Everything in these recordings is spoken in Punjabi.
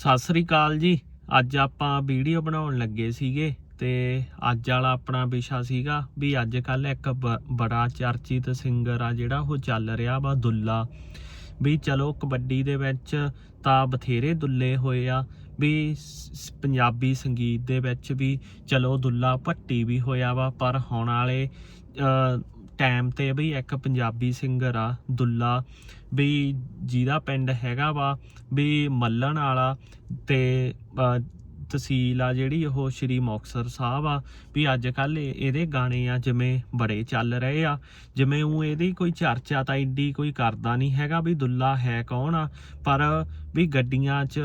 ਸਤਿ ਸ੍ਰੀ ਅਕਾਲ ਜੀ। ਅੱਜ ਆਪਾਂ ਵੀਡੀਓ ਬਣਾਉਣ ਲੱਗੇ ਸੀਗੇ ਤੇ ਅੱਜ ਵਾਲਾ ਆਪਣਾ ਵਿਸ਼ਾ ਸੀਗਾ ਵੀ ਅੱਜ ਕੱਲ ਇੱਕ ਬ- ਬੜਾ ਚਰਚਿਤ ਸਿੰਗਰ ਆ ਜਿਹੜਾ ਉਹ ਚੱਲ ਰਿਹਾ ਵਾ ਦੁੱਲਾ। ਵੀ ਚਲੋ ਕਬੱਡੀ ਦੇ ਵਿੱਚ ਤਾਂ ਬਥੇਰੇ ਦੁੱਲੇ ਹੋਏ ਆ, ਵੀ ਪੰਜਾਬੀ ਸੰਗੀਤ ਦੇ ਵਿੱਚ ਵੀ ਚਲੋ ਦੁੱਲਾ ਭੱਟੀ ਵੀ ਹੋਇਆ ਵਾ, ਪਰ ਹੁਣ ਵਾਲੇ ਟਾਈਮ ਤੇ ਵੀ ਇੱਕ ਪੰਜਾਬੀ ਸਿੰਗਰ ਆ, ਦੁੱਲਾ। ਵੀ ਜਿਹਦਾ ਪਿੰਡ ਹੈਗਾ ਵਾ ਵੀ ਮੱਲਣ ਵਾਲਾ ਤੇ ਤਹਿਸੀਲ ਆ ਜਿਹੜੀ ਉਹ ਸ਼੍ਰੀ ਮੁਕਤਸਰ ਸਾਹਿਬ ਆ। ਵੀ ਅੱਜ ਕੱਲ ਇਹਦੇ ਗਾਣੇ ਆ ਜਿਵੇਂ ਬੜੇ ਚੱਲ ਰਹੇ ਆ। ਜਿਵੇਂ ਉਹ ਇਹਦੀ ਕੋਈ ਚਰਚਾ ਤਾਂ ਏਡੀ ਕੋਈ ਕਰਦਾ ਨਹੀਂ ਹੈਗਾ ਵੀ ਦੁੱਲਾ ਹੈ ਕੌਣ ਆ। ਪਰ ਵੀ ਗੱਡੀਆਂ 'ਚ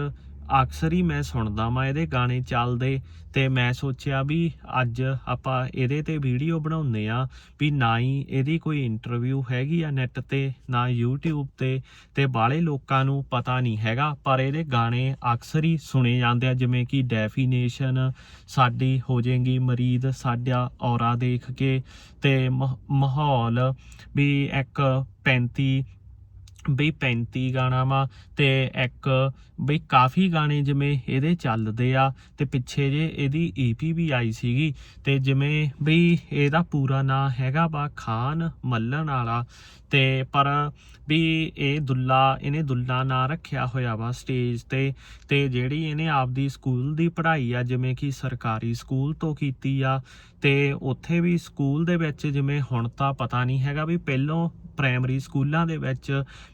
ਅਕਸਰ ਹੀ ਮੈਂ ਸੁਣਦਾ ਮੈਂ ਇਹਦੇ ਗਾਣੇ ਚੱਲਦੇ ਤੇ ਮੈਂ ਸੋਚਿਆ ਵੀ ਅੱਜ ਆਪਾਂ ਇਹਦੇ ਤੇ ਵੀਡੀਓ ਬਣਾਉਂਦੇ ਆ ਵੀ ਨਾ ਹੀ ਇਹਦੀ ਕੋਈ ਇੰਟਰਵਿਊ ਹੈਗੀ ਆ ਨੈਟ ਤੇ, ਨਾ YouTube ਤੇ ਤੇ ਬਾਹਲੇ ਲੋਕਾਂ ਨੂੰ ਪਤਾ ਨਹੀਂ ਹੈਗਾ, ਪਰ ਇਹਦੇ ਗਾਣੇ ਅਕਸਰ ਹੀ ਸੁਣੇ ਜਾਂਦੇ ਆ, ਜਿਵੇਂ ਕਿ ਡੈਫੀਨੇਸ਼ਨ ਸਾਡੀ ਹੋ ਜਾਏਗੀ ਮਰੀਦ ਸਾਡਾ ਔਰਾ ਦੇਖ ਕੇ ਤੇ ਮਹ- ਮਾਹੌਲ ਵੀ ਇੱਕ 35 ਬਈ 35 ਗਾਣਾ ਵਾ ਤੇ ਇੱਕ ਬਈ ਕਾਫੀ ਗਾਣੇ ਜਿਵੇਂ ਇਹਦੇ ਚੱਲਦੇ ਆ ਤੇ ਪਿੱਛੇ ਜੇ ਇਹਦੀ ਈਪੀ ਵੀ ਆਈ ਸੀਗੀ ਤੇ ਜਿਵੇਂ ਬਈ ਇਹਦਾ ਪੂਰਾ ਨਾਂ ਹੈਗਾ ਵਾ ਖਾਨ ਮੱਲਣ ਵਾਲਾ ਤੇ ਪਰ ਵੀ ਇਹ ਦੁੱਲਾ, ਇਹਨੇ ਦੁੱਲਾ ਨਾਂ ਰੱਖਿਆ ਹੋਇਆ ਵਾ ਸਟੇਜ ਤੇ ਤੇ ਜਿਹੜੀ ਇਹਨੇ ਆਪਦੀ ਸਕੂਲ ਦੀ ਪੜ੍ਹਾਈ ਆ ਜਿਵੇਂ ਕਿ ਸਰਕਾਰੀ ਸਕੂਲ ਤੋਂ ਕੀਤੀ ਆ ਤੇ ਉੱਥੇ ਵੀ ਸਕੂਲ ਦੇ ਵਿੱਚ ਜਿਵੇਂ ਹੁਣ ਤਾਂ ਪਤਾ ਨਹੀਂ ਹੈਗਾ ਵੀ ਪਹਿਲੋਂ ਪ੍ਰਾਇਮਰੀ ਸਕੂਲਾਂ ਦੇ ਵਿੱਚ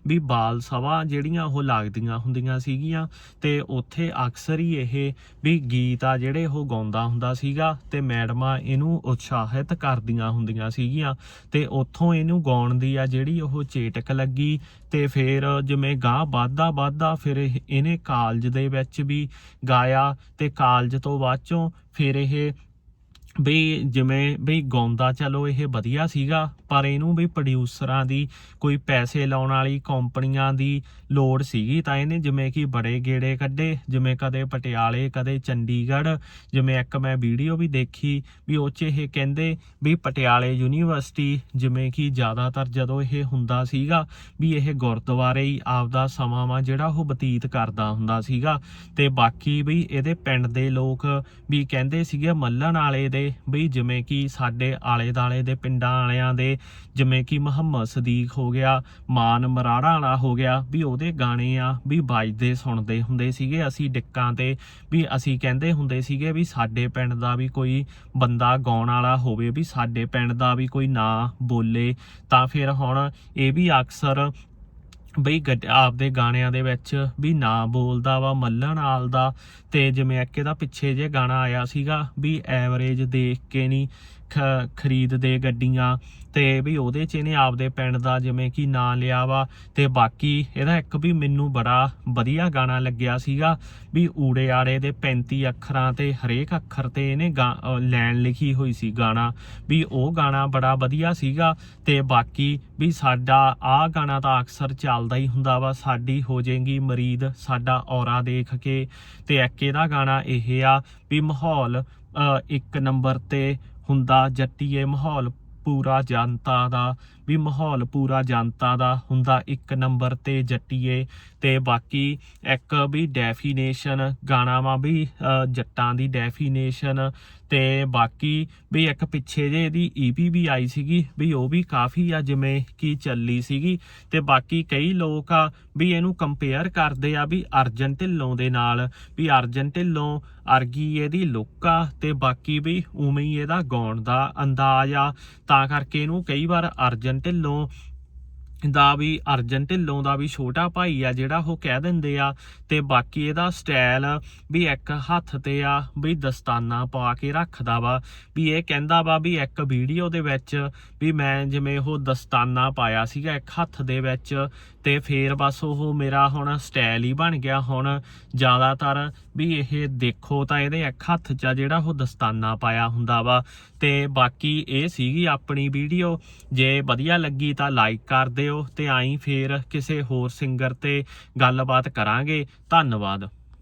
ਵੀ ਬਾਲ ਸਭਾ ਜਿਹੜੀਆਂ ਉਹ ਲੱਗਦੀਆਂ ਹੁੰਦੀਆਂ ਸੀਗੀਆਂ ਤੇ ਉੱਥੇ ਅਕਸਰ ਹੀ ਇਹ ਵੀ ਗੀਤ ਆ ਜਿਹੜੇ ਉਹ ਗਾਉਂਦਾ ਹੁੰਦਾ ਸੀਗਾ ਤੇ ਮੈਡਮਾਂ ਇਹਨੂੰ ਉਤਸ਼ਾਹਿਤ ਕਰਦੀਆਂ ਹੁੰਦੀਆਂ ਸੀਗੀਆਂ ਤੇ ਉੱਥੋਂ ਇਹਨੂੰ ਗਾਉਣ ਦੀ ਆ ਜਿਹੜੀ ਉਹ ਚੇਟਕ ਲੱਗੀ ਤੇ ਫਿਰ ਜਿਵੇਂ ਗਾਂ ਵਾਧਾ ਵਾਧਾ ਫਿਰ ਇਹ- ਇਹਨੇ ਕਾਲਜ ਦੇ ਵਿੱਚ ਵੀ ਗਾਇਆ ਤੇ ਕਾਲਜ ਤੋਂ ਬਾਅਦ ਚੋਂ ਫਿਰ ਇਹ ਵੀ ਜਿਵੇਂ ਵੀ ਗਾਉਂਦਾ, ਚਲੋ ਇਹ ਵਧੀਆ ਸੀਗਾ, ਪਰ ਇਹਨੂੰ ਵੀ ਪ੍ਰੋਡਿਊਸਰਾਂ ਦੀ ਕੋਈ ਪੈਸੇ ਲਾਉਣ ਵਾਲੀ ਕੰਪਨੀਆਂ ਦੀ ਲੋੜ ਸੀਗੀ। ਤਾਂ ਇਹਨੇ ਜਿਵੇਂ ਕਿ ਬੜੇ ਗੇੜੇ ਕੱਢੇ, ਜਿਵੇਂ ਕਦੇ ਪਟਿਆਲੇ, ਕਦੇ ਚੰਡੀਗੜ੍ਹ, ਜਿਵੇਂ ਇੱਕ ਮੈਂ ਵੀਡੀਓ ਵੀ ਦੇਖੀ ਵੀ ਉਹ 'ਚ ਇਹ ਕਹਿੰਦੇ ਵੀ ਪਟਿਆਲੇ ਯੂਨੀਵਰਸਿਟੀ ਜਿਵੇਂ ਕਿ ਜ਼ਿਆਦਾਤਰ ਜਦੋਂ ਇਹ ਹੁੰਦਾ ਸੀਗਾ ਵੀ ਇਹ ਗੁਰਦੁਆਰੇ ਹੀ ਆਪਦਾ ਸਮਾਂ ਵਾ ਜਿਹੜਾ ਉਹ ਬਤੀਤ ਕਰਦਾ ਹੁੰਦਾ ਸੀਗਾ। ਤੇ ਬਾਕੀ ਵੀ ਇਹਦੇ ਪਿੰਡ ਦੇ ਲੋਕ ਵੀ ਕਹਿੰਦੇ ਸੀਗੇ ਮੱਲਣ ਵਾਲੇ ਦੇ ਵੀ ਜਿਵੇਂ ਕਿ ਸਾਡੇ ਆਲੇ ਦਾਲੇ ਦੇ ਪਿੰਡਾਂ ਵਾਲਿਆਂ ਦੇ ਜਿਵੇਂ ਕਿ ਮੁਹੰਮਦ ਸਦੀਕ ਹੋ ਗਿਆ, ਮਾਨ ਮਰਾੜਾ ਵਾਲਾ ਹੋ ਗਿਆ, ਵੀ ਉਹਦੇ ਗਾਣੇ ਆ, ਵੀ ਵੱਜਦੇ ਸੁਣਦੇ ਹੁੰਦੇ ਸੀਗੇ। ਅਸੀਂ ਡਿੱਕਾਂ ਤੇ ਵੀ ਅਸੀਂ ਕਹਿੰਦੇ ਹੁੰਦੇ ਸੀਗੇ ਵੀ ਸਾਡੇ ਪਿੰਡ ਦਾ ਵੀ ਕੋਈ ਬੰਦਾ ਗਾਉਣ ਵਾਲਾ ਹੋਵੇ, ਵੀ ਸਾਡੇ ਪਿੰਡ ਦਾ ਵੀ ਕੋਈ ਨਾਂ ਬੋਲੇ। ਤਾਂ ਫਿਰ ਹੁਣ ਇਹ ਵੀ ਅਕਸਰ ਬਈ ਗੱਡ- ਆਪਦੇ ਗਾਣਿਆਂ ਦੇ ਵਿੱਚ ਵੀ ਨਾ ਬੋਲਦਾ ਵਾ, ਮੱਲਣ ਆਲ ਦਾ ਤੇ ਜਿਵੇਂ ਇੱਕ ਇਹਦਾ ਪਿੱਛੇ ਜੇ ਗਾਣਾ ਆਇਆ ਸੀਗਾ ਵੀ ਐਵਰੇਜ ਦੇਖ ਕੇ ਨਹੀਂ ਖਰੀਦਦੇ ਗੱਡੀਆਂ ਤੇ ਵੀ ਉਹਦੇ ਚ ਇਹਨੇ ਆਪਦੇ ਪਿੰਡ ਦਾ ਜਿਵੇਂ ਕਿ ਨਾਂ ਲਿਆ ਵਾ ਤੇ ਬਾਕੀ ਇਹਦਾ ਇੱਕ ਵੀ ਮੈਨੂੰ ਬੜਾ ਵਧੀਆ ਗਾਣਾ ਲੱਗਿਆ ਸੀਗਾ ਵੀ ਊੜੇ ਆੜੇ ਦੇ 35 ਅੱਖਰਾਂ ਤੇ ਹਰੇਕ ਅੱਖਰ ਤੇ ਇਹਨੇ ਲੈਣ ਲਿਖੀ ਹੋਈ ਸੀ ਗਾਣਾ ਵੀ ਉਹ ਗਾਣਾ ਬੜਾ ਵਧੀਆ ਸੀਗਾ ਤੇ ਬਾਕੀ ਵੀ ਸਾਡਾ ਆਹ ਗਾਣਾ ਤਾਂ ਅਕਸਰ ਚੱਲਦਾ ਹੀ ਹੁੰਦਾ ਵਾ, ਸਾਡੀ ਹੋ ਜਾਏਗੀ ਮਰੀਦ, ਸਾਡਾ ਔਰਾ ਦੇਖ ਕੇ ਤੇ ਇੱਕ ਇਹਦਾ ਗਾਣਾ ਇਹ ਆ ਵੀ ਮਾਹੌਲ ਇੱਕ ਨੰਬਰ ਤੇ ਹੁੰਦਾ ਜੱਟੀਏ ਮਾਹੌਲ ਪੂਰਾ ਜਨਤਾ ਦਾ, ਵੀ ਮਾਹੌਲ ਪੂਰਾ ਜਨਤਾ ਦਾ ਹੁੰਦਾ ਇੱਕ ਨੰਬਰ ਤੇ ਜੱਟੀਏ ਤੇ ਬਾਕੀ ਇੱਕ ਵੀ ਡੈਫੀਨੇਸ਼ਨ ਗਾਣਾ ਵਾ ਵੀ ਜੱਟਾਂ ਦੀ ਡੈਫੀਨੇਸ਼ਨ ਤੇ ਬਾਕੀ ਵੀ ਇੱਕ ਪਿੱਛੇ ਜੇ ਇਹਦੀ ਈਪੀ ਵੀ ਆਈ ਸੀਗੀ, ਵੀ ਉਹ ਵੀ ਕਾਫੀ ਆ ਜਿਵੇਂ ਕਿ ਚੱਲੀ ਸੀਗੀ। ਤੇ ਬਾਕੀ ਕਈ ਲੋਕ ਆ ਵੀ ਇਹਨੂੰ ਕੰਪੇਅਰ ਕਰਦੇ ਆ ਵੀ ਅਰਜਨ ਢਿੱਲੋਂ ਦੇ ਨਾਲ, ਵੀ ਅਰਜਨ ਢਿੱਲੋਂ ਅਰਗੀ ਇਹਦੀ ਲੁੱਕ ਆ ਤੇ ਬਾਕੀ ਵੀ ਉਵੇਂ ਹੀ ਇਹਦਾ ਗਾਉਣ ਦਾ ਅੰਦਾਜ਼ ਆ। ਤਾਂ ਕਰਕੇ ਇਹਨੂੰ ਕਈ ਵਾਰ ਅਰਜਨ ਢਿੱਲੋਂ ਦਾ ਵੀ, ਅਰਜਨ ਢਿੱਲੋਂ ਦਾ ਵੀ ਛੋਟਾ ਭਾਈ ਆ ਜਿਹੜਾ ਉਹ ਕਹਿ ਦਿੰਦੇ ਆ। ਤੇ ਬਾਕੀ ਇਹਦਾ ਸਟਾਈਲ ਵੀ ਇੱਕ ਹੱਥ ਤੇ ਆ, ਵੀ ਦਸਤਾਨਾ ਪਾ ਕੇ ਰੱਖਦਾ ਵਾ। ਵੀ ਇਹ ਕਹਿੰਦਾ ਵਾ ਵੀ ਇੱਕ ਵੀਡੀਓ ਦੇ ਵਿੱਚ ਵੀ ਮੈਂ ਜਿਵੇਂ ਉਹ ਦਸਤਾਨਾ ਪਾਇਆ ਸੀਗਾ, ਇੱਕ ਹੱਥ ਦੇ ਵਿੱਚ ਤੇ ਫੇਰ ਬਸ ਉਹ ਮੇਰਾ ਹੁਣ ਸਟਾਈਲ ਹੀ ਬਣ ਗਿਆ ਹੁਣ ਜ਼ਿਆਦਾਤਰ ਵੀ ਇਹ ਦੇਖੋ ਤਾਂ ਇਹਦੇ ਇੱਕ ਹੱਥ 'ਚ ਆ ਜਿਹੜਾ ਉਹ ਦਸਤਾਨਾ ਪਾਇਆ ਹੁੰਦਾ ਵਾ। ਤੇ ਬਾਕੀ ਇਹ ਸੀਗੀ ਆਪਣੀ ਵੀਡੀਓ। ਜੇ ਵਧੀਆ ਲੱਗੀ ਤਾਂ ਲਾਈਕ ਕਰ ਦਿਓ ਤੇ ਆਈ ਫੇਰ ਕਿਸੇ ਹੋਰ ਸਿੰਗਰ ਤੇ ਗੱਲਬਾਤ ਕਰਾਂਗੇ। ਧੰਨਵਾਦ।